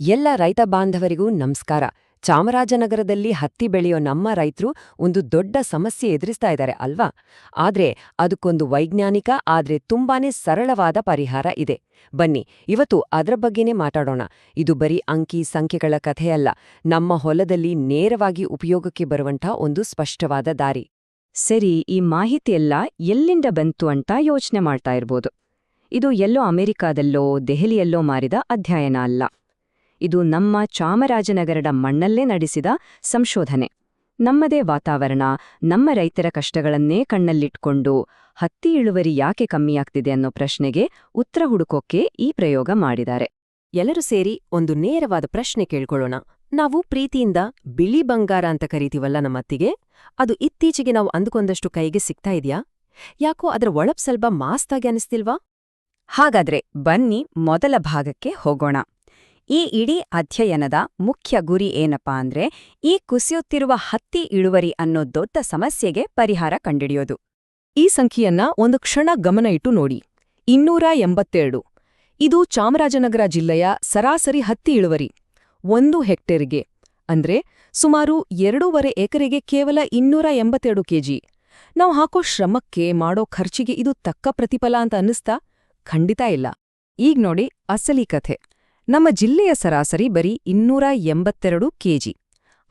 ಎಲ್ಲ ರೈತ ಬಾಂಧವರಿಗೂ ನಮಸ್ಕಾರ. ಚಾಮರಾಜನಗರದಲ್ಲಿ ಹತ್ತಿ ಬೆಳೆಯೋ ನಮ್ಮ ರೈತರು ಒಂದು ದೊಡ್ಡ ಸಮಸ್ಯೆ ಎದುರಿಸ್ತಾ ಇದ್ದಾರೆ ಅಲ್ವಾ? ಆದ್ರೆ ಅದಕ್ಕೊಂದು ವೈಜ್ಞಾನಿಕ, ಆದ್ರೆ ತುಂಬಾನೇ ಸರಳವಾದ ಪರಿಹಾರ ಇದೆ. ಬನ್ನಿ, ಇವತ್ತು ಅದರ ಬಗ್ಗೆನೇ ಮಾತಾಡೋಣ. ಇದು ಬರೀ ಅಂಕಿ ಸಂಖ್ಯೆಗಳ ಕಥೆಯಲ್ಲ. ನಮ್ಮ ಹೊಲದಲ್ಲಿ ನೇರವಾಗಿ ಉಪಯೋಗಕ್ಕೆ ಬರುವಂಥ ಒಂದು ಸ್ಪಷ್ಟವಾದ ದಾರಿ. ಸರಿ, ಈ ಮಾಹಿತಿಯೆಲ್ಲ ಎಲ್ಲಿಂದ ಬಂತು ಅಂತ ಯೋಚನೆ ಮಾಡ್ತಾ ಇರ್ಬೋದು. ಇದು ಎಲ್ಲೋ ಅಮೆರಿಕಾದಲ್ಲೋ, ದೆಹಲಿಯಲ್ಲೋ ಮಾರಿದ ಅಧ್ಯಯನ ಅಲ್ಲ. ಇದು ನಮ್ಮ ಚಾಮರಾಜನಗರದ ಮಣ್ಣಲ್ಲೇ ನಡೆಸಿದ ಸಂಶೋಧನೆ. ನಮ್ಮದೇ ವಾತಾವರಣ, ನಮ್ಮ ರೈತರ ಕಷ್ಟಗಳನ್ನೇ ಕಣ್ಣಲ್ಲಿಟ್ಕೊಂಡು ಹತ್ತಿ ಇಳುವರಿ ಯಾಕೆ ಕಮ್ಮಿಯಾಗ್ತಿದೆ ಅನ್ನೋ ಪ್ರಶ್ನೆಗೆ ಉತ್ತರ ಹುಡುಕೋಕೆ ಈ ಪ್ರಯೋಗ ಮಾಡಿದ್ದಾರೆ. ಎಲ್ಲರೂ ಸೇರಿ ಒಂದು ನೇರವಾದ ಪ್ರಶ್ನೆ ಕೇಳ್ಕೊಳ್ಳೋಣ. ನಾವು ಪ್ರೀತಿಯಿಂದ ಬಿಳಿ ಬಂಗಾರ ಅಂತ ಕರೀತೀವಲ್ಲ ನಮ್ಮತ್ತಿಗೆ ಅದು ಇತ್ತೀಚೆಗೆ ನಾವು ಅಂದುಕೊಂಡಷ್ಟು ಕೈಗೆ ಸಿಗ್ತಾ ಇದೆಯಾ? ಯಾಕೋ ಅದರ ಒಳಪ್ ಸ್ವಲ್ಪ ಮಾಸ್ತಾಗಿ ಅನಿಸ್ತಿಲ್ವಾ? ಹಾಗಾದ್ರೆ ಬನ್ನಿ ಮೊದಲ ಭಾಗಕ್ಕೆ ಹೋಗೋಣ. ಈ ಇಡೀ ಅಧ್ಯಯನದ ಮುಖ್ಯ ಗುರಿ ಏನಪ್ಪಾ ಅಂದ್ರೆ, ಈ ಕುಸಿಯುತ್ತಿರುವ ಹತ್ತಿ ಇಳುವರಿ ಅನ್ನೋ ದೊಡ್ಡ ಸಮಸ್ಯೆಗೆ ಪರಿಹಾರ ಕಂಡಿಡಿಯೋದು ಈ ಸಂಖ್ಯೆಯನ್ನ ಒಂದು ಕ್ಷಣ ಗಮನ ಇಟ್ಟು ನೋಡಿ. ಇನ್ನೂರ ಎಂಬತ್ತೆರಡು. ಇದು ಚಾಮರಾಜನಗರ ಜಿಲ್ಲೆಯ ಸರಾಸರಿ ಹತ್ತಿ ಇಳುವರಿ. ಒಂದು ಹೆಕ್ಟೇರ್ಗೆ. ಅಂದ್ರೆ, ಸುಮಾರು ಎರಡೂವರೆ ಎಕರೆಗೆ ಕೇವಲ ಇನ್ನೂರ ಎಂಬತ್ತೆರಡು ಕೆಜಿ. ನಾವು ಹಾಕೋ ಶ್ರಮಕ್ಕೆ, ಮಾಡೋ ಖರ್ಚಿಗೆ ಇದು ತಕ್ಕ ಪ್ರತಿಫಲ ಅಂತ ಅನ್ನಿಸ್ತಾ? ಖಂಡಿತ ಇಲ್ಲ. ಈಗ ನೋಡಿ, ಅಸಲಿ ಕಥೆ. ನಮ್ಮ ಜಿಲ್ಲೆಯ ಸರಾಸರಿ ಬರೀ ಇನ್ನೂರ ಎಂಬತ್ತೆರಡು ಕೆಜಿ.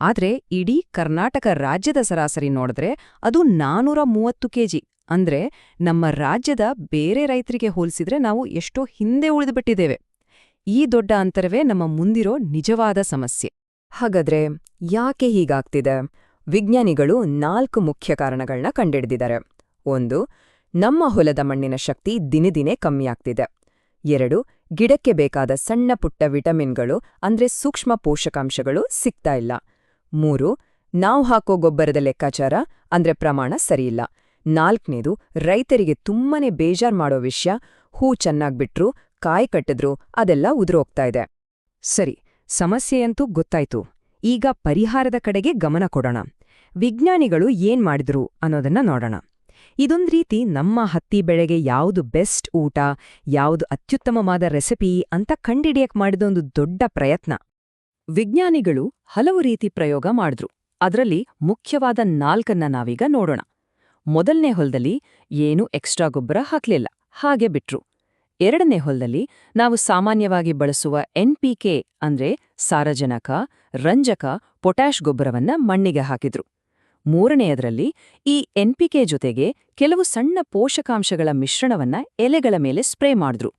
ಆದರೆ ಇಡೀ ಕರ್ನಾಟಕ ರಾಜ್ಯದ ಸರಾಸರಿ ನೋಡಿದ್ರೆ ಅದು ನಾನೂರ ಮೂವತ್ತು ಕೆಜಿ. ಅಂದ್ರೆ ನಮ್ಮ ರಾಜ್ಯದ ಬೇರೆ ರೈತರಿಗೆ ಹೋಲಿಸಿದ್ರೆ ನಾವು ಎಷ್ಟೋ ಹಿಂದೆ ಉಳಿದುಬಿಟ್ಟಿದ್ದೇವೆ. ಈ ದೊಡ್ಡ ಅಂತರವೇ ನಮ್ಮ ಮುಂದಿರೋ ನಿಜವಾದ ಸಮಸ್ಯೆ. ಹಾಗಾದ್ರೆ ಯಾಕೆ ಹೀಗಾಗ್ತಿದೆ? ವಿಜ್ಞಾನಿಗಳು ನಾಲ್ಕು ಮುಖ್ಯ ಕಾರಣಗಳನ್ನ ಕಂಡುಹಿಡಿದಿದ್ದಾರೆ ಒಂದು, ನಮ್ಮ ಹೊಲದ ಮಣ್ಣಿನ ಶಕ್ತಿ ದಿನದಿನೇ ಕಮ್ಮಿಯಾಗ್ತಿದೆ. ಎರಡು ಗಿಡಕ್ಕೆ ಬೇಕಾದ ಸಣ್ಣ ಪುಟ್ಟ ವಿಟಮಿನ್ಗಳು, ಅಂದ್ರೆ ಸೂಕ್ಷ್ಮ ಪೋಷಕಾಂಶಗಳು ಸಿಗ್ತಾ ಇಲ್ಲ. ಮೂರು, ನಾವು ಹಾಕೋ ಗೊಬ್ಬರದ ಲೆಕ್ಕಾಚಾರ, ಅಂದ್ರೆ ಪ್ರಮಾಣ ಸರಿಯಿಲ್ಲ. ನಾಲ್ಕನೇದು, ರೈತರಿಗೆ ತುಂಬಾನೇ ಬೇಜಾರ್ ಮಾಡೋ ವಿಷಯ, ಹೂ ಚೆನ್ನಾಗ್ಬಿಟ್ರು, ಕಾಯಿ ಕಟ್ಟಿದ್ರು, ಅದೆಲ್ಲ ಉದುರೋಗ್ತಾ ಇದೆ. ಸರಿ ಸಮಸ್ಯೆಯಂತೂ ಗೊತ್ತಾಯ್ತು. ಈಗ ಪರಿಹಾರದ ಕಡೆಗೆ ಗಮನ ಕೊಡೋಣ. ವಿಜ್ಞಾನಿಗಳು ಏನ್ ಮಾಡಿದ್ರು ಅನ್ನೋದನ್ನ ನೋಡೋಣ. ಇದೊಂದ್ ರೀತಿ ನಮ್ಮ ಹತ್ತಿ ಬೆಳೆಗೆ ಯಾವುದು ಬೆಸ್ಟ್ ಊಟ, ಯಾವುದು ಅತ್ಯುತ್ತಮವಾದ ರೆಸಿಪಿ ಅಂತ ಕಂಡಿಡಿಯಕ್ ಮಾಡಿದೊಂದು ದೊಡ್ಡ ಪ್ರಯತ್ನ. ವಿಜ್ಞಾನಿಗಳು ಹಲವು ರೀತಿ ಪ್ರಯೋಗ ಮಾಡಿದ್ರು. ಅದರಲ್ಲಿ ಮುಖ್ಯವಾದ ನಾಲ್ಕನ್ನ ನಾವೀಗ ನೋಡೋಣ. ಮೊದಲನೇ ಹೊಲದಲ್ಲಿ ಏನೂ ಎಕ್ಸ್ಟ್ರಾ ಗೊಬ್ಬರ ಹಾಕ್ಲಿಲ್ಲ, ಹಾಗೆ ಬಿಟ್ರು. ಎರಡನೇ ಹೊಲದಲ್ಲಿ ನಾವು ಸಾಮಾನ್ಯವಾಗಿ ಬಳಸುವ ಎನ್ಪಿಕೆ ಅಂದ್ರೆ ಸಾರಜನಕ, ರಂಜಕ, ಪೊಟ್ಯಾಷ್ ಗೊಬ್ಬರವನ್ನ ಮಣ್ಣಿಗೆ ಹಾಕಿದ್ರು. ಮೂರನೆಯದರಲ್ಲಿ ಈ ಎನ್ಪಿಕೆ ಜೊತೆಗೆ ಕೆಲವು ಸಣ್ಣ ಪೋಷಕಾಂಶಗಳ ಮಿಶ್ರಣವನ್ನ ಎಲೆಗಳ ಮೇಲೆ ಸ್ಪ್ರೇ ಮಾಡಿದ್ರು.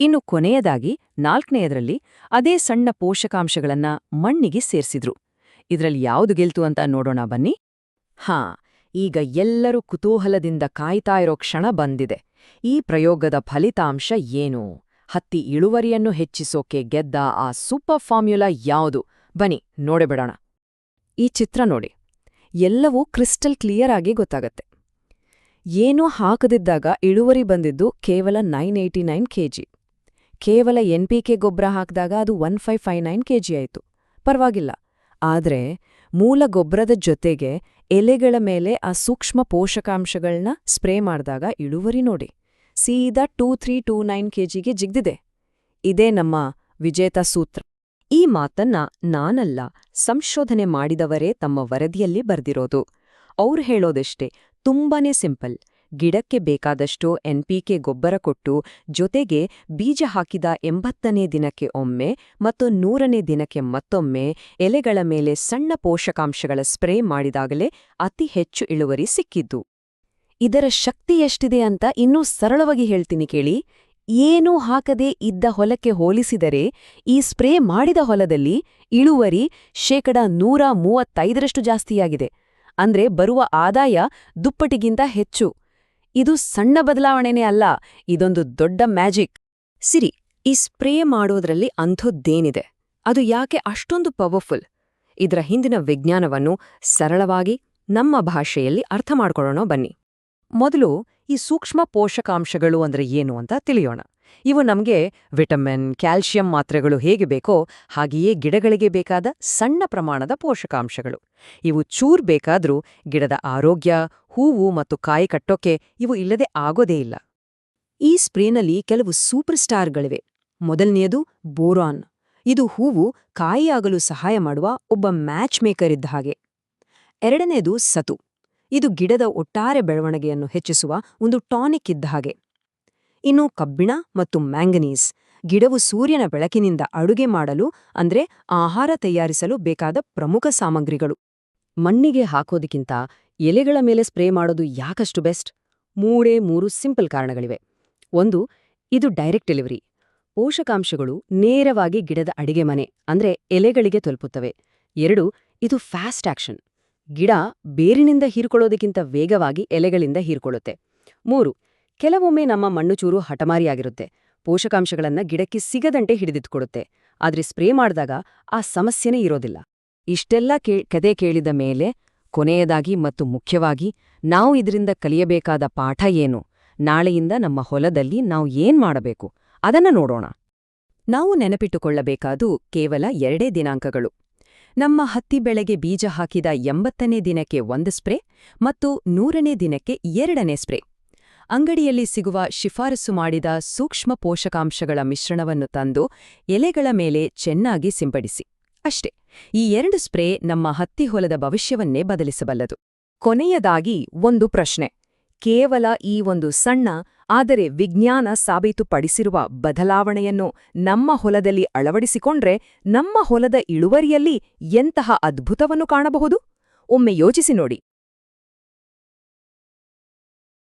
ಇನ್ನು ಕೊನೆಯದಾಗಿ ನಾಲ್ಕನೆಯದರಲ್ಲಿ ಅದೇ ಸಣ್ಣ ಪೋಷಕಾಂಶಗಳನ್ನ ಮಣ್ಣಿಗೆ ಸೇರಿಸಿದ್ರು. ಇದರಲ್ಲಿ ಯಾವುದು ಗೆಲ್ತು ಅಂತ ನೋಡೋಣ ಬನ್ನಿ. ಹಾ, ಈಗ ಎಲ್ಲರೂ ಕುತೂಹಲದಿಂದ ಕಾಯ್ತಾ ಇರೋ ಕ್ಷಣ ಬಂದಿದೆ. ಈ ಪ್ರಯೋಗದ ಫಲಿತಾಂಶ ಏನು? ಹತ್ತಿ ಇಳುವರಿಯನ್ನು ಹೆಚ್ಚಿಸೋಕೆ ಗೆದ್ದ ಆ ಸೂಪರ್ ಫಾರ್ಮ್ಯುಲಾ ಯಾವುದು? ಬನ್ನಿ ನೋಡೆಬಿಡೋಣ ಈ ಚಿತ್ರ ನೋಡಿ. ಎಲ್ಲವೂ ಕ್ರಿಸ್ಟಲ್ ಕ್ಲಿಯರ್ ಆಗಿ ಗೊತ್ತಾಗತ್ತೆ. ಏನೂ ಹಾಕದಿದ್ದಾಗ ಇಳುವರಿ ಬಂದಿದ್ದು ಕೇವಲ ನೈನ್ ಏಯ್ಟಿ ನೈನ್ ಕೇವಲ ಎನ್ಪಿಕೆ ಗೊಬ್ಬರ ಹಾಕಿದಾಗ ಅದು ಒನ್ ಫೈವ್ ಫೈವ್ ಆಯಿತು. ಪರವಾಗಿಲ್ಲ. ಆದ್ರೆ ಮೂಲ ಗೊಬ್ಬರದ ಜೊತೆಗೆ ಎಲೆಗಳ ಮೇಲೆ ಆ ಸೂಕ್ಷ್ಮ ಪೋಷಕಾಂಶಗಳನ್ನ ಸ್ಪ್ರೇ ಮಾಡಿದಾಗ ಇಳುವರಿ ನೋಡಿ. ಸೀದಾ ಟೂ ತ್ರೀ ಟೂ ನೈನ್ ಕೆಜಿಗೆ ಜಿಗ್ದಿದೆ. ಇದೇ ನಮ್ಮ ವಿಜೇತ ಸೂತ್ರ. ಈ ಮಾತನ್ನ ನಾನಲ್ಲ, ಸಂಶೋಧನೆ ಮಾಡಿದವರೇ ತಮ್ಮ ವರದಿಯಲ್ಲಿ ಬರ್ದಿರೋದು. ಅವ್ರು ಹೇಳೋದಷ್ಟೇ, ತುಂಬಾನೇ ಸಿಂಪಲ್. ಗಿಡಕ್ಕೆ ಬೇಕಾದಷ್ಟು ಎನ್ಪಿಕೆ ಗೊಬ್ಬರ ಕೊಟ್ಟು, ಜೊತೆಗೆ ಬೀಜ ಹಾಕಿದ ಎಂಬತ್ತನೇ ದಿನಕ್ಕೆ ಒಮ್ಮೆ ಮತ್ತು ನೂರನೇ ದಿನಕ್ಕೆ ಮತ್ತೊಮ್ಮೆ ಎಲೆಗಳ ಮೇಲೆ ಸಣ್ಣ ಪೋಷಕಾಂಶಗಳ ಸ್ಪ್ರೇ ಮಾಡಿದಾಗಲೇ ಅತಿ ಹೆಚ್ಚು ಇಳುವರಿ ಸಿಕ್ಕಿದ್ದು. ಇದರ ಶಕ್ತಿ ಎಷ್ಟಿದೆ ಅಂತ ಇನ್ನೂ ಸರಳವಾಗಿ ಹೇಳ್ತೀನಿ ಕೇಳಿ. ಏನೂ ಹಾಕದೇ ಇದ್ದ ಹೊಲಕ್ಕೆ ಹೋಲಿಸಿದರೆ, ಈ ಸ್ಪ್ರೇ ಮಾಡಿದ ಹೊಲದಲ್ಲಿ ಇಳುವರಿ ಶೇಕಡ ನೂರ ಮೂವತ್ತೈದರಷ್ಟು ಜಾಸ್ತಿಯಾಗಿದೆ. ಅಂದ್ರೆ ಬರುವ ಆದಾಯ ದುಪ್ಪಟಿಗಿಂತ ಹೆಚ್ಚು. ಇದು ಸಣ್ಣ ಬದಲಾವಣೆನೇ ಅಲ್ಲ, ಇದೊಂದು ದೊಡ್ಡ ಮ್ಯಾಜಿಕ್. ಸಿರಿ, ಈ ಸ್ಪ್ರೇ ಮಾಡೋದ್ರಲ್ಲಿ ಅಂಥದ್ದೇನಿದೆ? ಅದು ಯಾಕೆ ಅಷ್ಟೊಂದು ಪವರ್ಫುಲ್? ಇದರ ಹಿಂದಿನ ವಿಜ್ಞಾನವನ್ನು ಸರಳವಾಗಿ ನಮ್ಮ ಭಾಷೆಯಲ್ಲಿ ಅರ್ಥ ಮಾಡ್ಕೊಳ್ಳೋಣ ಬನ್ನಿ. ಮೊದಲು ಈ ಸೂಕ್ಷ್ಮ ಪೋಷಕಾಂಶಗಳು ಅಂದ್ರೆ ಏನು ಅಂತ ತಿಳಿಯೋಣ. ಇವು ನಮಗೆ ವಿಟಮಿನ್ ಕ್ಯಾಲ್ಸಿಯಂ ಮಾತ್ರೆಗಳು ಹೇಗೆ ಬೇಕೋ ಹಾಗೆಯೇ ಗಿಡಗಳಿಗೆ ಬೇಕಾದ ಸಣ್ಣ ಪ್ರಮಾಣದ ಪೋಷಕಾಂಶಗಳು. ಇವು ಚೂರ್ ಬೇಕಾದರೂ ಗಿಡದ ಆರೋಗ್ಯ, ಹೂವು ಮತ್ತು ಕಾಯಿ ಕಟ್ಟೋಕೆ ಇವು ಇಲ್ಲದೆ ಆಗೋದೇ ಇಲ್ಲ. ಈ ಸ್ಪ್ರೇನಲ್ಲಿ ಕೆಲವು ಸೂಪರ್ ಸ್ಟಾರ್ಗಳಿವೆ. ಮೊದಲನೆಯದು ಬೋರಾನ್. ಇದು ಹೂವು ಕಾಯಿಯಾಗಲು ಸಹಾಯ ಮಾಡುವ ಒಬ್ಬ ಮ್ಯಾಚ್ ಮೇಕರ್ ಇದ್ದ ಹಾಗೆ. ಎರಡನೆಯದು ಸತು. ಇದು ಗಿಡದ ಒಟ್ಟಾರೆ ಬೆಳವಣಿಗೆಯನ್ನು ಹೆಚ್ಚಿಸುವ ಒಂದು ಟಾನಿಕ್ ಇದ್ದ ಹಾಗೆ. ಇನ್ನು ಕಬ್ಬಿಣ ಮತ್ತು ಮ್ಯಾಂಗನೀಸ್, ಗಿಡವು ಸೂರ್ಯನ ಬೆಳಕಿನಿಂದ ಅಡುಗೆ ಮಾಡಲು ಅಂದ್ರೆ ಆಹಾರ ತಯಾರಿಸಲು ಬೇಕಾದ ಪ್ರಮುಖ ಸಾಮಗ್ರಿಗಳು. ಮಣ್ಣಿಗೆ ಹಾಕೋದಕ್ಕಿಂತ ಎಲೆಗಳ ಮೇಲೆ ಸ್ಪ್ರೇ ಮಾಡೋದು ಯಾಕಷ್ಟು ಬೆಸ್ಟ್? ಮೂರೇ ಮೂರು ಸಿಂಪಲ್ ಕಾರಣಗಳಿವೆ. ಒಂದು, ಇದು ಡೈರೆಕ್ಟ್ ಡೆಲಿವರಿ. ಪೋಷಕಾಂಶಗಳು ನೇರವಾಗಿ ಗಿಡದ ಅಡಿಗೆ ಮನೆ ಅಂದ್ರೆ ಎಲೆಗಳಿಗೆ ತಲುಪುತ್ತವೆ. ಎರಡು, ಇದು ಫ್ಯಾಸ್ಟ್ ಆಕ್ಷನ್. ಗಿಡ ಬೇರಿನಿಂದ ಹೀರ್ಕೊಳ್ಳೋದಕ್ಕಿಂತ ವೇಗವಾಗಿ ಎಲೆಗಳಿಂದ ಹೀರ್ಕೊಳ್ಳುತ್ತೆ. ಮೂರು, ಕೆಲವೊಮ್ಮೆ ನಮ್ಮ ಮಣ್ಣುಚೂರು ಹಠಮಾರಿಯಾಗಿರುತ್ತೆ. ಪೋಷಕಾಂಶಗಳನ್ನ ಗಿಡಕ್ಕೆ ಸಿಗದಂತೆ ಹಿಡಿದಿಟ್ಕೊಡುತ್ತೆ. ಆದ್ರೆ ಸ್ಪ್ರೇ ಮಾಡಿದಾಗ ಆ ಸಮಸ್ಯೆನೇ ಇರೋದಿಲ್ಲ. ಇಷ್ಟೆಲ್ಲ ಕತೆ ಕೇಳಿದ ಮೇಲೆ ಕೊನೆಯದಾಗಿ ಮತ್ತು ಮುಖ್ಯವಾಗಿ ನಾವು ಇದರಿಂದ ಕಲಿಯಬೇಕಾದ ಪಾಠ ಏನು? ನಾಳೆಯಿಂದ ನಮ್ಮ ಹೊಲದಲ್ಲಿ ನಾವು ಏನ್ ಮಾಡಬೇಕು? ಅದನ್ನ ನೋಡೋಣ. ನಾವು ನೆನಪಿಟ್ಟುಕೊಳ್ಳಬೇಕಾದು ಕೇವಲ ಎರಡೇ ದಿನಾಂಕಗಳು. ನಮ್ಮ ಹತ್ತಿ ಬೆಳೆಗೆ ಬೀಜ ಹಾಕಿದ ಎಂಬತ್ತನೇ ದಿನಕ್ಕೆ ಒಂದು ಸ್ಪ್ರೇ ಮತ್ತು ನೂರನೇ ದಿನಕ್ಕೆ ಎರಡನೇ ಸ್ಪ್ರೇ. ಅಂಗಡಿಯಲ್ಲಿ ಸಿಗುವ ಶಿಫಾರಸು ಮಾಡಿದ ಸೂಕ್ಷ್ಮ ಪೋಷಕಾಂಶಗಳ ಮಿಶ್ರಣವನ್ನು ತಂದು ಎಲೆಗಳ ಮೇಲೆ ಚೆನ್ನಾಗಿ ಸಿಂಪಡಿಸಿ. ಅಷ್ಟೇ, ಈ ಎರಡು ಸ್ಪ್ರೇ ನಮ್ಮ ಹತ್ತಿ ಹೊಲದ ಭವಿಷ್ಯವನ್ನೇ ಬದಲಿಸಬಲ್ಲದು. ಕೊನೆಯದಾಗಿ ಒಂದು ಪ್ರಶ್ನೆ. ಕೇವಲ ಈ ಒಂದು ಸಣ್ಣ ಆದರೆ ವಿಜ್ಞಾನ ಸಾಬೀತುಪಡಿಸಿರುವ ಬದಲಾವಣೆಯನ್ನು ನಮ್ಮ ಹೊಲದಲ್ಲಿ ಅಳವಡಿಸಿಕೊಂಡ್ರೆ ನಮ್ಮ ಹೊಲದ ಇಳುವರಿಯಲ್ಲಿ ಎಂತಹ ಅದ್ಭುತವನ್ನು ಕಾಣಬಹುದು? ಒಮ್ಮೆ ಯೋಚಿಸಿ ನೋಡಿ.